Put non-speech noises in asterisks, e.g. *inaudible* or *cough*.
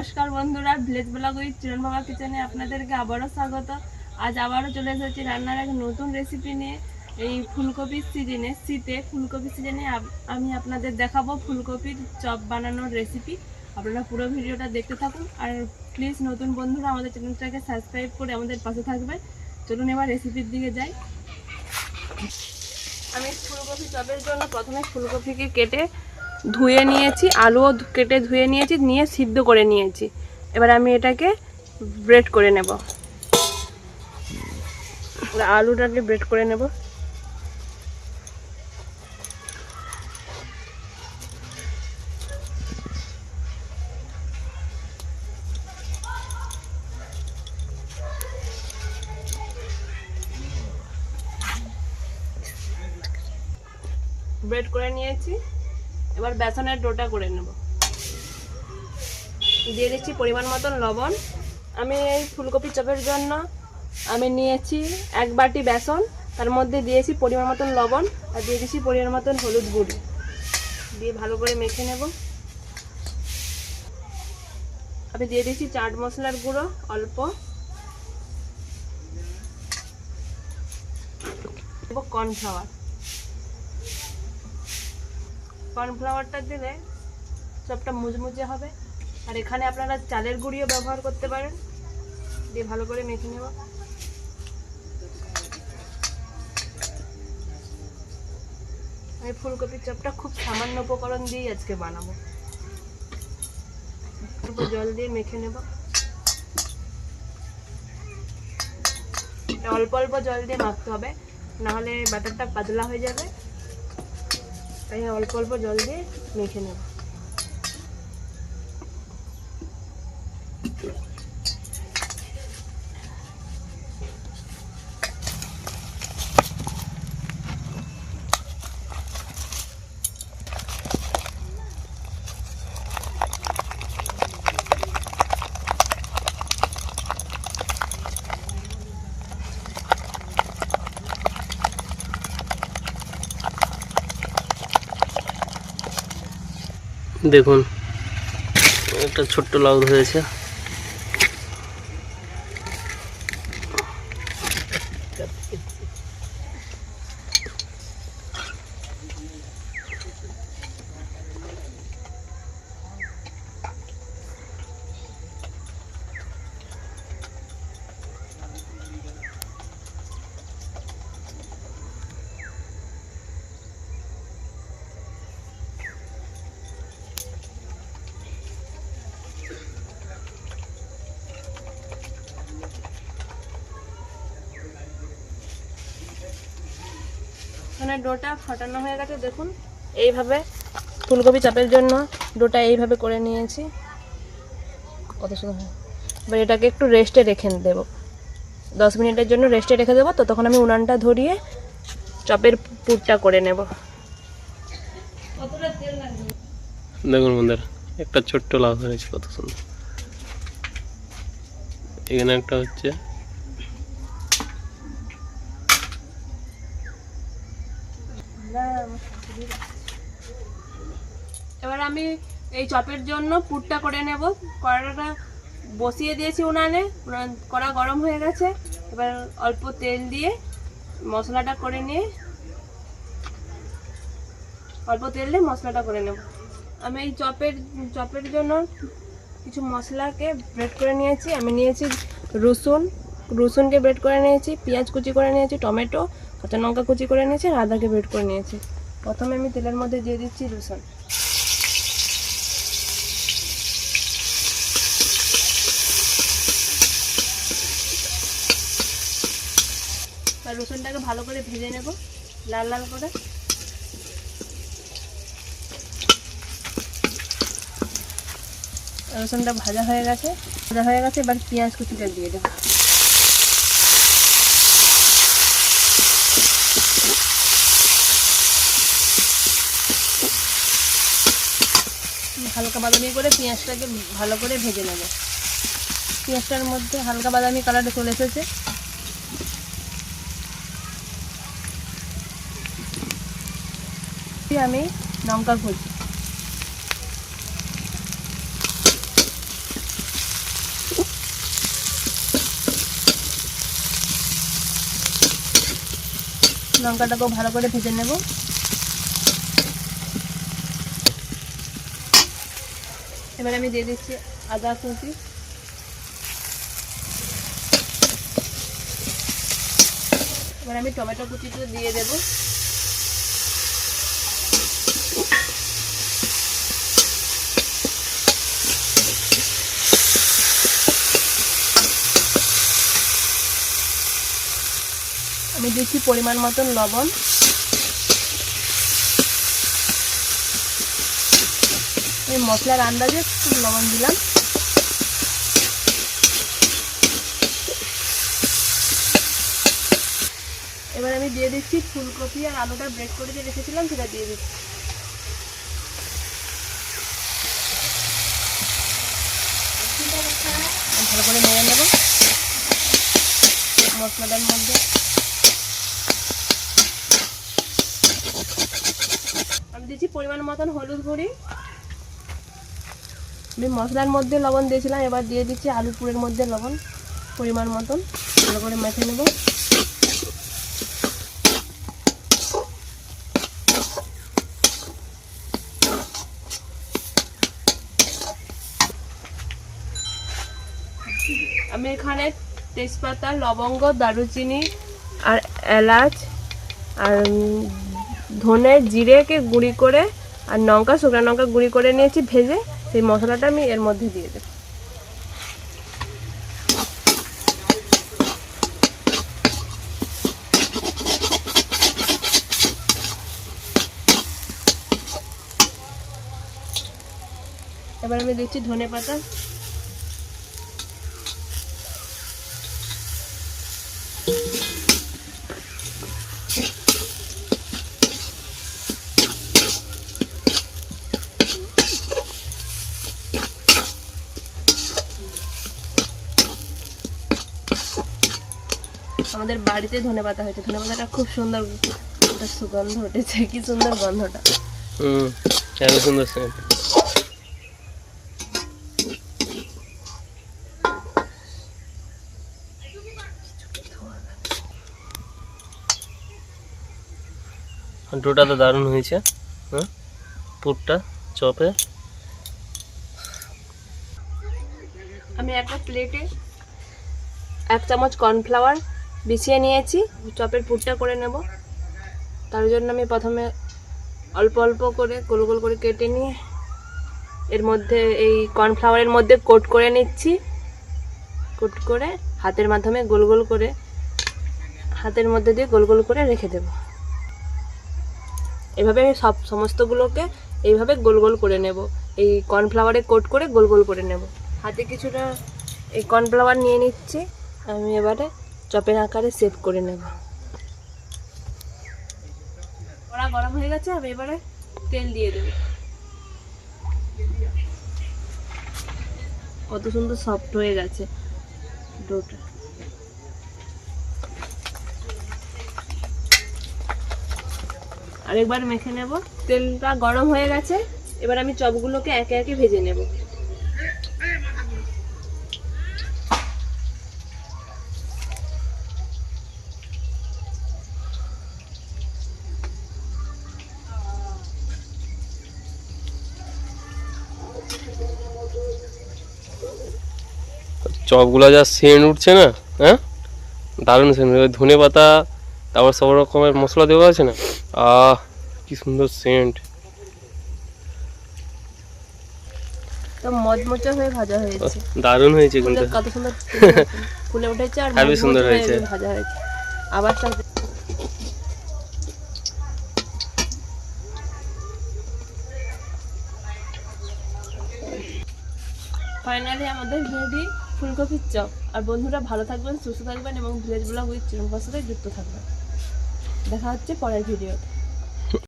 নমস্কার বন্ধুরা, village blog with চিরন বাবা কিচেনে আপনাদেরকে আবারও স্বাগত। আজ আবারও চলে এসেছি রান্নার এক নতুন রেসিপি নিয়ে, এই ফুলকপির সিজনে, শীতে ফুলকপির সিজনে আমি আপনাদের দেখাবো ফুলকপির চপ বানানোর রেসিপি আপনারা পুরো ভিডিওটা দেখতে থাকুন, আর প্লিজ নতুন বন্ধুরা আমাদের চ্যানেলটাকে সাবস্ক্রাইব করে আমাদের পাশে থাকবে চলুন এবার রেসিপির দিকে যাই। আমি ফুলকপি চপের জন্য প্রথমে ফুলকপিকে কেটে ধুয়ে নিয়েছি, আলুও কেটে ধুয়ে নিয়েছি, নিয়ে সিদ্ধ করে নিয়েছি। এবার আমি এটাকে ব্রেড করে নেব। আলুটাকে ব্রেড করে নেব। ব্রেড করে নিয়েছি। এবার বেসনের ডোটা করে নেব। দিয়ে দিচ্ছি পরিমাণ মতন লবণ। আমি এই ফুলকপি চপের জন্য আমি নিয়েছি এক বাটি বেসন, তার মধ্যে দিয়েছি পরিমাণ মতন লবণ আর দিয়ে দিচ্ছি পরিমাণ মতন হলুদ গুঁড়ো। দিয়ে ভালো করে মেখে নেব। আমি দিয়ে দিচ্ছি চাট মশলার গুঁড়ো অল্প। কর্নফ্লাওয়ার। কর্নফ্লাওয়ারটা দিলে সবটা মুচমুচে হবে। আর এখানে আপনারা চালের গুঁড়িও ব্যবহার করতে পারেন। দিয়ে ভালো করে মেখে নেব। আমি ফুলকপির চপটা খুব সামান্য উপকরণ দিয়েই আজকে বানাবো। জল দিয়ে মেখে নেব। অল্প অল্প জল দিয়ে মাখতে হবে। নাহলে বাটারটা পাতলা হয়ে যাবে। তাই অল্প অল্প জল দিয়ে মেখে নেব। দেখুন একটা ছোট্ট লাউ ধরেছে। মানে ডোটা ফাটানো হয়ে গেছে দেখুন। এইভাবে ফুলকপি চাপের জন্য ডোটা এইভাবে করে নিয়েছি। কত সুন্দর হয়। এবার এটাকে একটু রেস্টে রেখে দেব। দশ মিনিটের জন্য রেস্টে রেখে দেবো তো তখন আমি উনানটা ধরিয়ে চপের পুরটা করে নেব। দেখুন বন্ধুরা একটা ছোট্ট লাউ ধরেছে কত সুন্দর। এখানে একটা হচ্ছে এবার আমি এই চপের জন্য পুরটা করে নেব। কড়াটা বসিয়ে দিয়েছি উনানে। কড়া গরম হয়ে গেছে। এবার অল্প তেল দিয়ে মশলাটা করে নিয়ে অল্প তেল দিয়ে মশলাটা করে নেব। আমি এই চপের চপের জন্য কিছু মশলাকে ব্রেড করে নিয়েছি। আমি নিয়েছি রসুন। রসুনকে ব্রেড করে নিয়েছি, পেঁয়াজ কুচি করে নিয়েছি, টমেটো কাঁচা লঙ্কা কুচি করে নিয়েছি আর আদাকে ব্রেড করে নিয়েছি। প্রথমে আমি তেলের মধ্যে দিয়ে দিচ্ছি রসুন। রসুনটাকে ভালো করে ভেজে নেব, লাল লাল করে। রসুনটা ভাজা হয়ে গেছে। ভাজা হয়ে গেছে, এবার পেঁয়াজ কুচিটা দিয়ে দেবো। হালকা বাদামি করে পেঁয়াজটাকে ভালো করে ভেজে নেব। পেঁয়াজটার মধ্যে হালকা বাদামি কালারটা চলে এসেছে। আমি লঙ্কা ভুজি লঙ্কাটাকেও ভালো করে ভেজে নেব। এবার আমি দিয়ে দিচ্ছি আদা কুচি। এবার আমি টমেটো কুচিটা দিয়ে দেবো। আমি দিচ্ছি পরিমাণ মতন লবণ। মশলার আন্দাজে একটু লবণ দিলাম। এবার আমি দিয়ে দিচ্ছি ফুলকপি আর আলুটা ব্রেড করে যে রেখেছিলাম সেটা দিয়ে দিচ্ছি। ভালো করে নেড়ে নেব মশলাটার মধ্যে। আমি দিচ্ছি পরিমাণ মতন হলুদ গুঁড়ি। আমি মশলার মধ্যে লবণ দিয়েছিলাম, এবার দিয়ে দিচ্ছি আলু পুরের মধ্যে লবণ, পরিমাণ মতন। ভালো করে মেখে নেব। আমি এখানে তেজপাতা, লবঙ্গ, দারুচিনি আর এলাচ আর ধনে জিরেকে গুঁড়ি করে আর লঙ্কা, শুকনো লঙ্কা গুঁড়ি করে নিয়েছি ভেজে। সেই মশলাটা আমি এর মধ্যে দিয়ে দেব। এবার আমি দিচ্ছি ধনে পাতা আমাদের বাড়িতে ধনে পাতা হয়েছে। ধনে পাতাটা খুব সুন্দর সুগন্ধ উঠেছে। কি সুন্দর গন্ধটা। হুম এত সুন্দর সেন্ট ডোটা তো দারুণ হয়েছে হ্যাঁ? পুরটা চপে। আমি একটা প্লেটে এক চামচ কর্নফ্লাওয়ার বিছিয়ে নিয়েছি, চপের পুরটা করে নেব। তার জন্য আমি প্রথমে অল্প অল্প করে গোল গোল করে কেটে নিয়ে এর মধ্যে এই কর্নফ্লাওয়ারের মধ্যে কোট করে নিচ্ছি। কোট করে হাতের মাধ্যমে গোল গোল করে, হাতের মধ্যে দিয়ে গোল গোল করে রেখে দেব। এভাবে সব সমস্তগুলোকে এইভাবে গোল গোল করে নেব। এই কর্নফ্লাওয়ারে কোট করে গোল গোল করে নেব। হাতে কিছুটা এই কর্নফ্লাওয়ার নিয়ে নিচ্ছি। আমি এবারে চপের আকারে সেভ করে নেব। কড়া গরম হয়ে গেছে, আমি এবারে তেল দিয়ে দেব। কত সুন্দর সফট হয়ে গেছে ডোটা আরেকবার মেখে নেব। তেলটা গরম হয়ে গেছে, এবার আমি চপগুলোকে একে একে ভেজে নেব। চপগুলো যা সেন্ট উঠছে না হ্যাঁ? দারুণ সেন্ট ধনে পাতা তারপর সব রকমের মশলা দেওয়া আছে না? আহ কি সুন্দর সেন্ট। তো হয়ে ভাজা হয়েছে। দারুণ হয়েছে কিন্তু। কত সুন্দর *laughs* ফুলে উঠেছে আর হেবি সুন্দর হয়েছে। ভাজা হয়েছে। আবার ফাইনালি আমাদের রেডি ফুলকপির চপ। আর বন্ধুরা, ভালো থাকবেন, সুস্থ থাকবেন এবং ভিলেজ ব্লগ উইথ চিরঙ্কার সাথে যুক্ত থাকবেন। দেখা হচ্ছে পরের ভিডিওতে